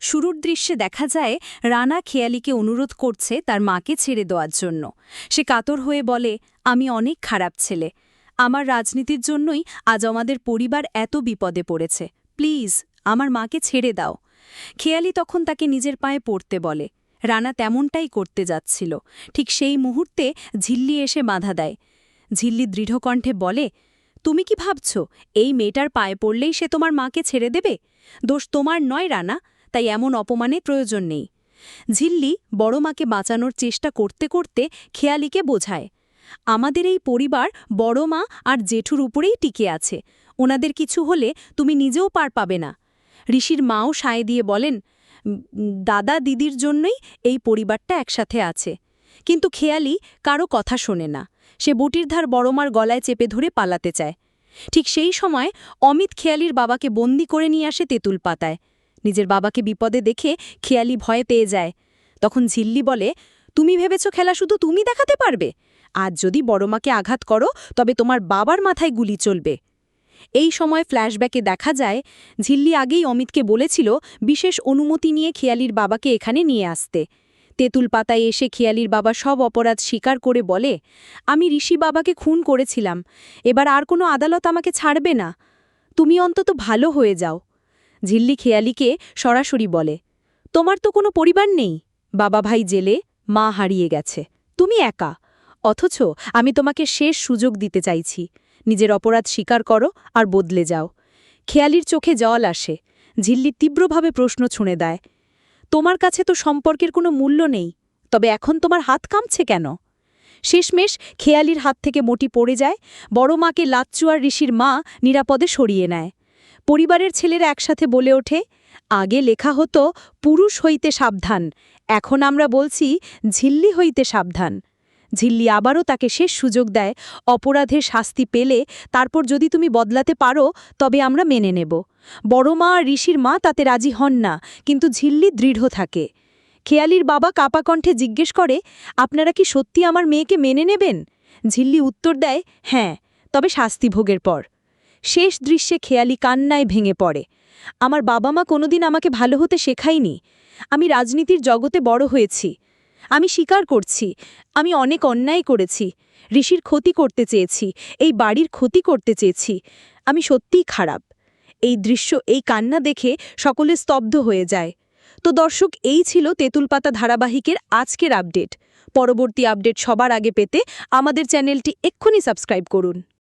শুরুর দৃশ্যে দেখা যায়, রানা খেয়ালিকে অনুরোধ করছে তার মাকে ছেড়ে দেওয়ার জন্য। সে কাতর হয়ে বলে, আমি অনেক খারাপ ছেলে। আমার রাজনীতির জন্যই আজ আমাদের পরিবার এত বিপদে পড়েছে। প্লিজ, আমার মাকে ছেড়ে দাও। খেয়ালি তখন তাকে নিজের পায়ে পড়তে বলে। রানা তেমনটাই করতে যাচ্ছিল। ঠিক সেই মুহূর্তে ঝিল্লি এসে বাধা দেয়। ঝিল্লি দৃঢ়কণ্ঠে বলে, তুমি কি ভাবছ, এই মেয়েটার পায়ে পড়লেই সে তোমার মাকে ছেড়ে দেবে? দোষ তোমার নয়, রানা। তাই এমন অপমানে প্রয়োজন নেই। ঝিল্লি বড় মাকে বাঁচানোর চেষ্টা করতে করতে খেয়ালিকে বোঝায়, আমাদের এই পরিবার বড় মা আর জেঠুর উপরেই টিকে আছে। ওনাদের কিছু হলে তুমি নিজেও পার পাবে না। ঋষির মাও সায় দিয়ে বলেন, দাদা দিদির জন্যই এই পরিবারটা একসাথে আছে। কিন্তু খেয়ালি কারও কথা শোনে না। সে বটির ধার বড়মার গলায় চেপে ধরে পালাতে চায়। ঠিক সেই সময় অমিত খেয়ালির বাবাকে বন্দি করে নিয়ে আসে তেঁতুল পাতায়। নিজের বাবাকে বিপদে দেখে খেয়ালি ভয় পেয়ে যায়। তখন ঝিল্লি বলে, তুমি ভেবেছ খেলা শুধু তুমি দেখাতে পারবে? আজ যদি বড়মাকে আঘাত করো, তবে তোমার বাবার মাথায় গুলি চলবে। এই সময় ফ্ল্যাশব্যাকে দেখা যায়, ঝিল্লি আগেই অমিতকে বলেছিল বিশেষ অনুমতি নিয়ে খেয়ালির বাবাকে এখানে নিয়ে আসতে। তেঁতুল পাতায় এসে খেয়ালির বাবা সব অপরাধ স্বীকার করে বলে, আমি ঋষি বাবাকে খুন করেছিলাম। এবার আর কোনো আদালত আমাকে ছাড়বে না। তুমি অন্তত ভালো হয়ে যাও। ঝিল্লি খেয়ালিকে সরাসরি বলে, তোমার তো কোনো পরিবার নেই। বাবা ভাই জেলে, মা হারিয়ে গেছে। তুমি একা। অথচ আমি তোমাকে শেষ সুযোগ দিতে চাইছি। নিজের অপরাধ স্বীকার করো আর বদলে যাও। খেয়ালির চোখে জল আসে। ঝিল্লি তীব্রভাবে প্রশ্ন ছুঁড়ে দেয়, তোমার কাছে তো সম্পর্কের কোনো মূল্য নেই। তবে এখন তোমার হাত কামছে কেন? শেষমেশ খেয়ালির হাত থেকে মোটি পড়ে যায়, বড় মাকে লাচ্চুয়ার ঋষির মা নিরাপদে সরিয়ে নেয়। পরিবারের ছেলেরা একসাথে বলে ওঠে, আগে লেখা হতো, পুরুষ হইতে সাবধান। এখন আমরা বলছি, ঝিল্লি হইতে সাবধান। ঝিল্লি আবারও তাকে শেষ সুযোগ দেয় অপরাধের শাস্তি পেলে তারপর যদি তুমি বদলাতে পারো, তবে আমরা মেনে নেব। বড় মা আর ঋষির মা তাতে রাজি হন না, কিন্তু ঝিল্লি দৃঢ় থাকে। খেয়ালির বাবা কাপা কণ্ঠে জিজ্ঞেস করে, আপনারা কি সত্যি আমার মেয়েকে মেনে নেবেন? ঝিল্লি উত্তর দেয় হ্যাঁ তবে শাস্তি ভোগের পর। শেষ দৃশ্যে খেয়ালি কান্নায় ভেঙে পড়ে। আমার বাবা মা কোনোদিন আমাকে ভালো হতে শেখায়নি। আমি রাজনীতির জগতে বড় হয়েছি। আমি স্বীকার করছি, আমি অনেক অন্যায় করেছি, ঋষির ক্ষতি করতে চেয়েছি, এই বাড়ির ক্ষতি করতে চেয়েছি। আমি সত্যিই খারাপ। এই দৃশ্য, এই কান্না দেখে সকলে স্তব্ধ হয়ে যায়। তো দর্শক, এই ছিল তেঁতুলপাতা ধারাবাহিকের আজকের আপডেট। পরবর্তী আপডেট সবার আগে পেতে আমাদের চ্যানেলটি এক্ষুনি সাবস্ক্রাইব করুন।